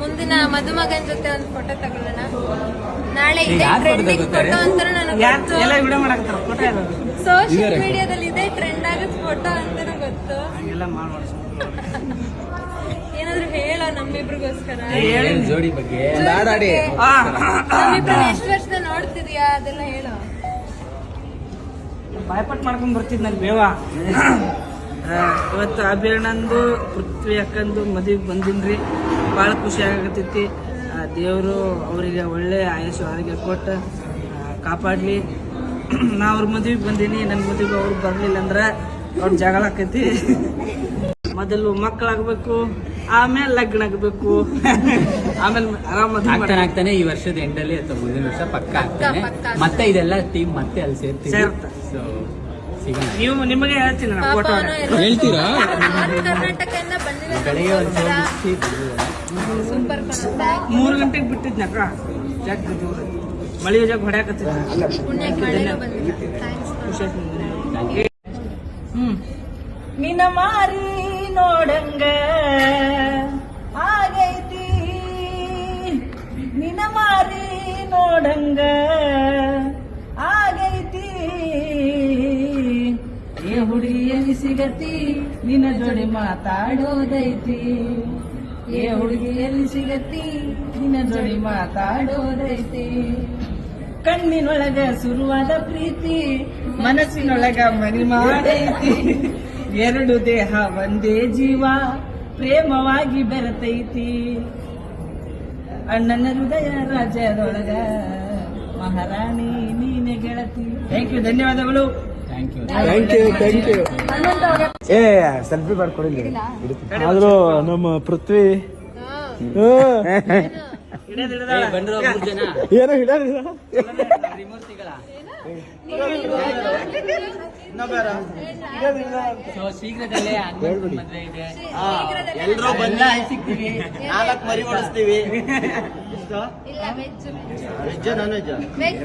ಮುಂದಿನ ಮದುಮಗನ್ ಜೊತೆ ಒಂದು ಫೋಟೋ ತಗೊಳ್ಳೋಣ. ನಾಳೆ ಇದೇ ಟ್ರೆಂಡಿಂಗ್ ಫೋಟೋ ಅಂತ ನನಗೆ ಎಲ್ಲ ವಿಡಿಯೋ ಮಾಡಕತ್ತಾರ? ಫೋಟೋ ಎಲ್ಲ ಸೋಶಿಯಲ್ ಮೀಡಿಯಾದಲ್ಲಿ ಇದೆ ಟ್ರೆಂಡ್ ಆಗುತ್ತೆ ಫೋಟೋ ಅಂತಾನೂ ಗೊತ್ತು. ಮಾಡ್ಬಾರ್ದು ಏನಾದ್ರು ಹೇಳೋ ನಮ್ಮಿಬ್ರಿಗೋಸ್ಕರ. ಜೋಡಿ ಬಗ್ಗೆ? ಹಾಡಾಡಿ ನಮ್ಮಿಬ್ರು ಎಷ್ಟು ವರ್ಷದ ನೋಡ್ತಿದ್ಯಾ? ಅದೆಲ್ಲ ಹೇಳೋ. ಭಯಪಟ್ಟು ಮಾಡ್ಕೊಂಡ್ ಬರ್ತಿದ್ ನನ್ ಬೇವ. ಇವತ್ತು ಅಭಿರಣಂದು ಪೃಥ್ವಿ ಅಕ್ಕಂದು ಮದುವೆಗೆ ಬಂದಿನ್ರಿ. ಭಾಳ ಖುಷಿ ಆಗತೈತಿ ದೇವರು ಅವರಿಗೆ ಒಳ್ಳೆ ಆಯಸ್ಸು ಆರೋಗ್ಯ ಕೊಟ್ಟು ಕಾಪಾಡಲಿ. ನಾ ಅವ್ರ ಮದುವೆಗೆ ಬಂದೀನಿ ನನ್ನ ಮದುವೆಗೆ ಅವ್ರು ಬರಲಿಲ್ಲ ಅಂದ್ರೆ ಅವ್ರ ಜಗಳ ಆಕೈತಿ. ಮೊದಲು ಮಕ್ಕಳಾಗಬೇಕು ಆಮೇಲೆ ಲಗ್ನ ಆಗಬೇಕು. ಆಮೇಲೆ ಆರಾಮ ಆಗ್ತಾನೆ ಆಗ್ತಾನೆ ಈ ವರ್ಷದ ಎಂಡಲ್ಲಿ ಅಥವಾ ಮುಂದಿನ ವರ್ಷ ಪಕ್ಕ ಆಗ್ತಾನೆ. ಮತ್ತೆ ಇದೆಲ್ಲ ಟೀಮ್ ಮತ್ತೆ ಅಲ್ಲಿ ಸೇರ್ತೀವಿ. ಸೇರುತ್ತೆ. ನೀವು ನಿಮಗೆ ಹೇಳ್ತೀನಿ ನಾನು ಫೋಟೋ ಹೇಳ್ತೀರಾ? ಕರ್ನಾಟಕದಿಂದ ಬಂದಿದ್ದಾನೆ ಸೂಪರ್ ಮೂರು ಗಂಟೆಗೆ ಬಿಟ್ಟಿದ್ನಕ್ಕ ಜಾಕ್ ದೂರ ಮಳೆ ಜಾಗ ಹೊಡ್ಯಾಕತ್ತಿದ್ದ. ಹ್ಮ್. ನಿನ್ನ ಮಾರಿ ನೋಡಂಗ. ಹುಡುಗಿಯಲ್ಲಿ ಸಿಗತಿ, ನಿನ್ನ ಜೋಡಿ ಮಾತಾಡೋದೈತಿ. ಏ ಹುಡುಗಿಯಲ್ಲಿ ಸಿಗತಿ, ನಿನ್ನ ಜೋಡಿ ಮಾತಾಡೋದೈತಿ. ಕಣ್ಣಿನೊಳಗ ಶುರುವಾದ ಪ್ರೀತಿ, ಮನಸ್ಸಿನೊಳಗ ಮರಿ ಮಾಡೈತಿ. ಎರಡು ದೇಹ ಒಂದೇ ಜೀವ, ಪ್ರೇಮವಾಗಿ ಬೆರತೈತಿ. ಅಣ್ಣನ ಹೃದಯ ರಾಜ್ಯದೊಳಗ ಮಹಾರಾಣಿ ನೀನೆ ಗೆಳತಿ. ಥ್ಯಾಂಕ್ ಯು ಧನ್ಯವಾದಗಳು. Thank you thank you thank you ಏ ಸೆಲ್ಫಿ ಮಾಡ್ಕೊಡಿ ಆದ್ರೂ ನಮ್ಮ ಪೃಥ್ವಿ. ಬಂದ್ರು ಮೂರ್ ಜನ. ಏನೋ ಹಿಡಿದ ಸೊ ಶೀಘ್ರದಲ್ಲೇ ಹನುಮಂತನ ಮದ್ವೆ ಇದೆ. ಎಲ್ರೂ ಎಲ್ಲ ಸಿಗ್ತೀವಿ. ನಾಲ್ಕು ಮರಿ ಓಡಿಸ್ತೀವಿ. Veg non. ವೆಜ್